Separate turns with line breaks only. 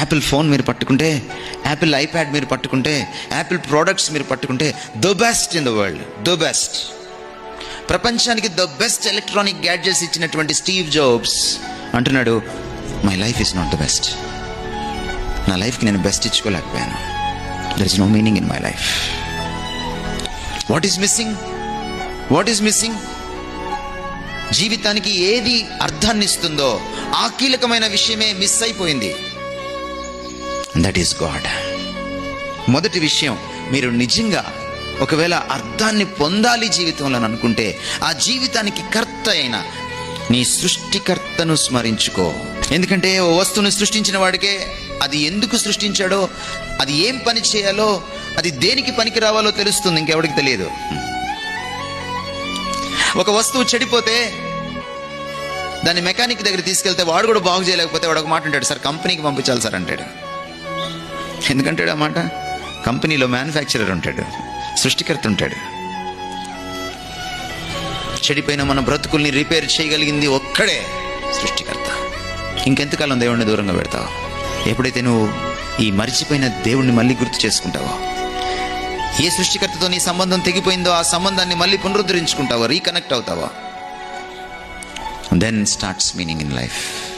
Apple phone మీరు పట్టుకుంటే Apple iPad మీరు పట్టుకుంటే యాపిల్ ప్రోడక్ట్స్ మీరు పట్టుకుంటే the best in the world the best ప్రపంచానికి ద బెస్ట్ ఎలక్ట్రానిక్ గ్యాడ్జెట్స్ ఇచ్చినటువంటి స్టీవ్ జాబ్స్ అంటున్నాడు my life is not the best నా లైఫ్కి నేను best ఇచ్చుకోలేకపోయాను. There is no meaning in my life what is missing what is missing జీవితానికి ఏది అర్థాన్ని ఇస్తుందో ఆ కీలకమైన విషయమే మిస్ అయిపోయింది. దట్ ఈస్ గాడ్ మొదటి విషయం మీరు నిజంగా ఒకవేళ అర్థాన్ని పొందాలి జీవితంలో అని అనుకుంటే ఆ జీవితానికి కర్త అయిన నీ సృష్టికర్తను స్మరించుకో. ఎందుకంటే ఓ వస్తువును సృష్టించిన వాడికే అది ఎందుకు సృష్టించాడో అది ఏం పని చేయాలో అది దేనికి పనికి రావాలో తెలుస్తుంది ఇంకెవరికి తెలియదు. ఒక వస్తువు చెడిపోతే దాన్ని మెకానిక్ దగ్గర తీసుకెళ్తే వాడు కూడా బాగు చేయలేకపోతే వాడు ఒక మాట అంటాడు సార్ కంపెనీకి పంపించాలి సార్ అంటాడు. ఎందుకంటాడు ఆ మాట? కంపెనీలో మ్యానుఫ్యాక్చరర్ ఉంటాడు సృష్టికర్త ఉంటాడు. చెడిపోయిన మన బ్రతుకుల్ని రిపేర్ చేయగలిగింది ఒక్కడే సృష్టికర్త. ఇంకెంతకాలం దేవుణ్ణి దూరంగా పెడతావు? ఎప్పుడైతే నువ్వు ఈ మరిచిపోయిన దేవుణ్ణి మళ్ళీ గుర్తు చేసుకుంటావో ఏ సృష్టికర్తతో నీ సంబంధం తెగిపోయిందో ఆ సంబంధాన్ని మళ్ళీ పునరుద్ధరించుకుంటావో reconnect అవుతావో then starts meaning in life